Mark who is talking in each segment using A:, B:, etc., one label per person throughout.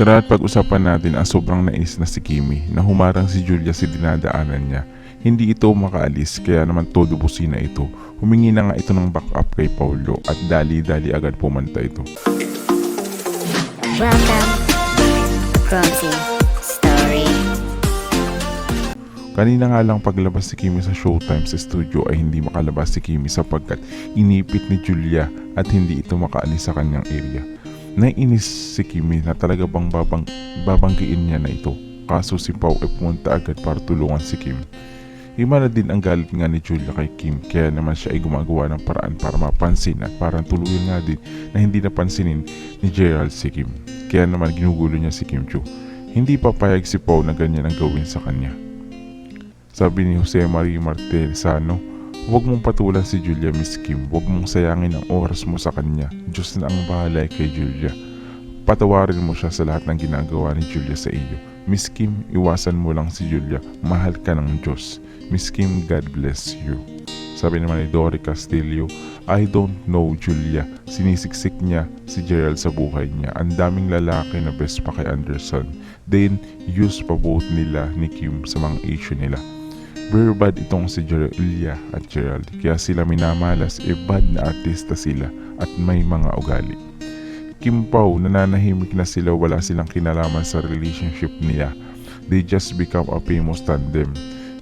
A: Tara at pag-usapan natin ang sobrang nais na si Kimi na humarang si Julia sa dinadaanan niya. Hindi ito makaalis kaya naman todo busina ito. Humingi na nga ito ng backup kay Paulo at dali-dali agad pumunta ito.
B: Welcome.
A: Kanina nga lang paglabas si Kimi sa showtime sa studio ay hindi makalabas si Kimi sapagkat inipit ni Julia at hindi ito makaalis sa kanyang area. Naiinis si Kimi na talaga bang babang, babanggiin niya na ito. Kaso si Pau ay pumunta agad para tulungan si Kim. Hima na din ang galit nga ni Julia kay Kim kaya naman siya ay gumagawa ng paraan para mapansin at parang tuluyan nga din na hindi napansinin ni Gerald si Kim. Kaya naman ginugulo niya si Kim Chu. Hindi papayag si Pau na ganyan ang gawin sa kanya. Sabi ni Jose Marie Martesano, Huwag mong patulan si Julia Miss Kim. Huwag mong sayangin ang oras mo sa kanya. Diyos na ang bahala kay Julia. Patawarin mo siya sa lahat ng ginagawa ni Julia sa iyo. Miss Kim, iwasan mo lang si Julia. Mahal ka ng Diyos. Miss Kim, God bless you. Sabi naman ni Dory Castillo, I don't know Julia. Sinisiksik niya si Gerald sa buhay niya. Ang daming lalaki na best pa kay Anderson. Then, use pa both nila ni Kim sa mga issue nila. Very bad itong si Julia at Gerald. Kaya sila minamalas, e bad na artista sila at may mga ugali. Kim nananahimik na sila wala silang kinalaman sa relationship niya. They just become a famous tandem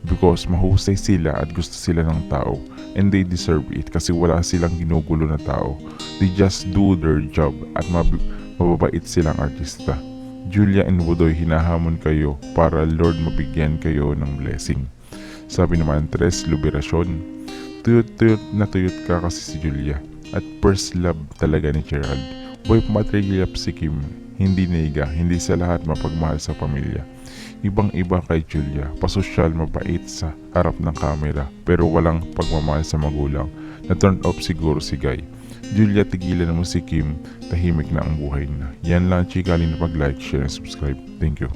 A: because mahusay sila at gusto sila ng tao and they deserve it kasi wala silang ginugulo na tao. They just do their job at mab- mababait silang artista. Julia and Budoy hinahamon kayo para Lord mabigyan kayo ng blessing. Sabi naman Tres Liberacion, tuyot-tuyot na tuyot ka kasi si Julia at first love talaga ni Gerald. Boy matrigilap si Kim, hindi niga, hindi sa lahat mapagmahal sa pamilya. Ibang iba kay Julia, pasosyal mabait sa harap ng kamera pero walang pagmamahal sa magulang. Na turn off siguro si Guy. Julia tigilan mo si Kim, tahimik na ang buhay na. Yan lang chika na pag-like, share, and subscribe. Thank you.